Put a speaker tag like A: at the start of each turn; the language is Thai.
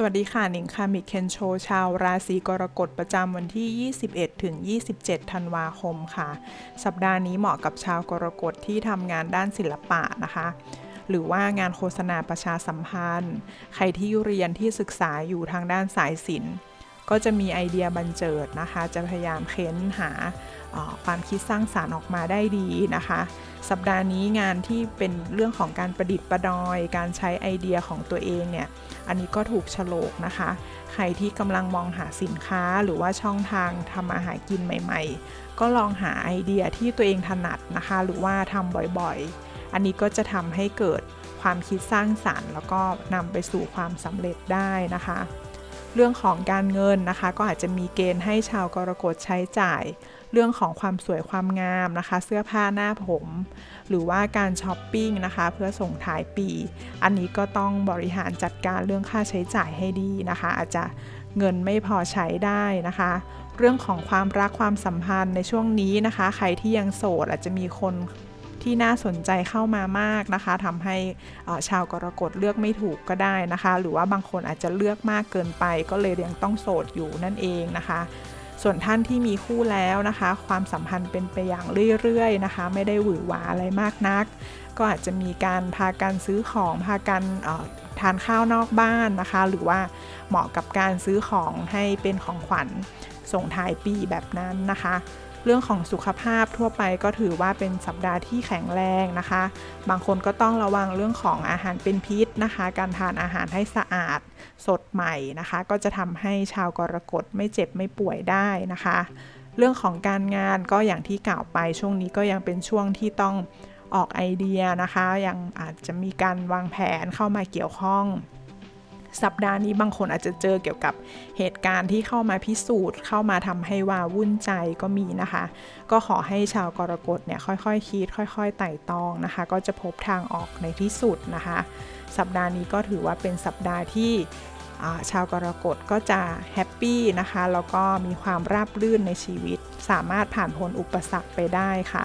A: สวัสดีค่ะนิงคามิเคนโชชาวราศีกรกฎประจำวันที่ 21 ถึง 27 ธันวาคมค่ะ สัปดาห์นี้เหมาะกับชาวกรกฎที่ทำงานด้านศิลปะนะคะ หรือว่างานโฆษณาประชาสัมพันธ์ ใครที่เรียนที่ศึกษาอยู่ทางด้านสายศิลป์ ก็จะมีไอเดียบันเจิดนะคะ จะพยายามเค้นหาความคิดสร้างสารรค์ออกมาได้ดีนะคะ สัปดาห์นี้งานที่เป็นเรื่องของการประดิษฐ์ประดอย การใช้ไอเดียของตัวเองเนี่ย อันนี้ก็ถูกฉลกนะคะ ใครที่กำลังมองหาสินค้าหรือว่าช่องทางทำอาหารกินใหม่ ๆ ก็ลองหาไอเดียที่ตัวเองถนัดนะคะ หรือว่าทำบ่อยๆ อันนี้ก็จะทำให้เกิดความคิดสร้างสารรค์ แล้วก็นำไปสู่ความสำเร็จได้นะคะ เรื่องของการเงินนะคะ ก็อาจจะมีเกณฑ์ให้ชาวกรกฎใช้จ่าย เรื่องของความสวยความงามนะคะ เสื้อผ้าหน้าผม หรือว่าการช้อปปิ้งนะคะ เพื่อส่งท้ายปี อันนี้ก็ต้องบริหารจัดการเรื่องค่าใช้จ่ายให้ดีนะคะ อาจจะเงินไม่พอใช้ได้นะคะ เรื่องของความรักความสัมพันธ์ในช่วงนี้นะคะ ใครที่ยังโสดอาจจะมีคน ที่น่าสนใจเข้ามามากนะคะทำให้ชาวกรกฎเลือกไม่ถูกก็ได้นะคะ หรือว่าบางคนอาจจะเลือกมากเกินไป ก็เลยยังต้องโสดอยู่นั่นเองนะคะส่วนท่านที่มีคู่แล้วนะคะ ความสัมพันธ์เป็นไปอย่างเรื่อยๆนะคะ ไม่ได้หวือหวาอะไรมากนัก ก็อาจจะมีการพากันซื้อของพากันทานข้าวนอกบ้านนะคะ หรือว่าเหมาะกับการซื้อของให้เป็นของขวัญส่งท้ายปีแบบนั้นนะคะ เรื่องของสุขภาพทั่วไปก็ถือว่าเป็นสัปดาห์ที่แข็งแรงนะคะ บางคนก็ต้องระวังเรื่องของอาหารเป็นพิษนะคะ การทานอาหารให้สะอาดสดใหม่นะคะ ก็จะทำให้ชาวกรกฎไม่เจ็บไม่ป่วยได้นะคะ เรื่องของการงานก็อย่างที่กล่าวไปช่วงนี้ก็ยังเป็นช่วงที่ต้องออกไอเดียนะคะ ยังอาจจะมีการวางแผนเข้ามาเกี่ยวข้อง สัปดาห์นี้บางคนอาจจะเจอเกี่ยวกับเหตุการณ์ที่เข้ามาพิสูจน์ เข้ามาทำให้ว่าวุ่นใจก็มีนะคะ ก็ขอให้ชาวกรกฎเนี่ยค่อยๆคคิด ค่อยๆไต่ตองนะคะ ก็จะพบทางออกในที่สุดนะคะ สัปดาห์นี้ก็ถือว่าเป็นสัปดาห์ที่ชาวกรกฎก็จะแฮปปี้นะคะ แล้วก็มีความราบรื่นในชีวิต สามารถผ่านพ้นอุปสรรคไปได้ค่ะ